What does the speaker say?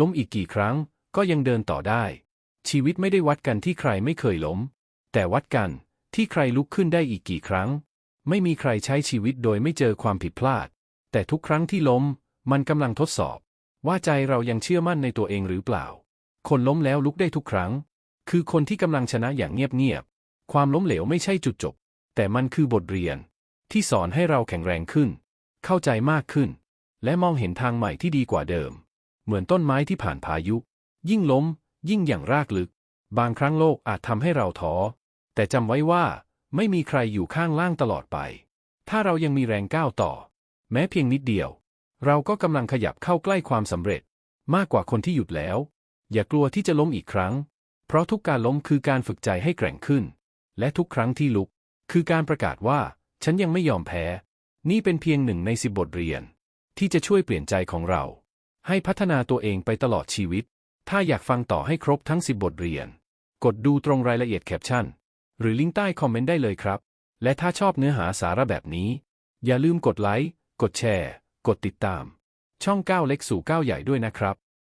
ล้มอีกกี่ครั้งก็ยังเดินต่อได้ ชีวิตไม่ได้วัดกันที่ใครไม่เคยล้ม แต่วัดกันที่ใครลุกขึ้นได้อีกกี่ครั้ง ไม่มีใครใช้ชีวิตโดยไม่เจอความผิดพลาด แต่ทุกครั้งที่ล้ม มันกำลังทดสอบ ว่าใจเรายังเชื่อมั่นในตัวเองหรือเปล่า คนล้มแล้วลุกได้ทุกครั้ง คือคนที่กำลังชนะอย่างเงียบๆความล้มเหลวไม่ใช่จุดจบ แต่มันคือบทเรียน ที่สอนให้เราแข็งแรงขึ้น เข้าใจมากขึ้น และมองเห็นทางใหม่ที่ดีกว่าเดิม เหมือนต้นไม้ที่ผ่านพายุ ยิ่งล้ม ยิ่งอย่างรากลึก บางครั้งโลกอาจทำให้เราท้อ แต่จำไว้ว่า ไม่มีใครอยู่ข้างล่างตลอดไป ถ้าเรายังมีแรงก้าวต่อ แม้เพียงนิดเดียว เราก็กำลังขยับเข้าใกล้ความสำเร็จ มากกว่าคนที่หยุดแล้ว อย่ากลัวที่จะล้มอีกครั้ง เพราะทุกการล้มคือการฝึกใจให้แกร่งขึ้น และทุกครั้งที่ลุก คือการประกาศว่า ฉันยังไม่ยอมแพ้ นี่เป็นเพียงหนึ่งในสิบบทเรียน ที่จะช่วยเปลี่ยนใจของเรา ให้พัฒนาตัวเองไปตลอดชีวิต ถ้าอยากฟังต่อให้ครบทั้ง 10 บทเรียน กดดูตรงรายละเอียดแคปชั่น หรือลิงก์ใต้คอมเมนต์ได้เลยครับ และถ้าชอบเนื้อหาสาระแบบนี้ อย่าลืมกดไลค์ กดแชร์ กดติดตาม ช่องก้าเล็กสู่ก้าใหญ่ด้วยนะครับ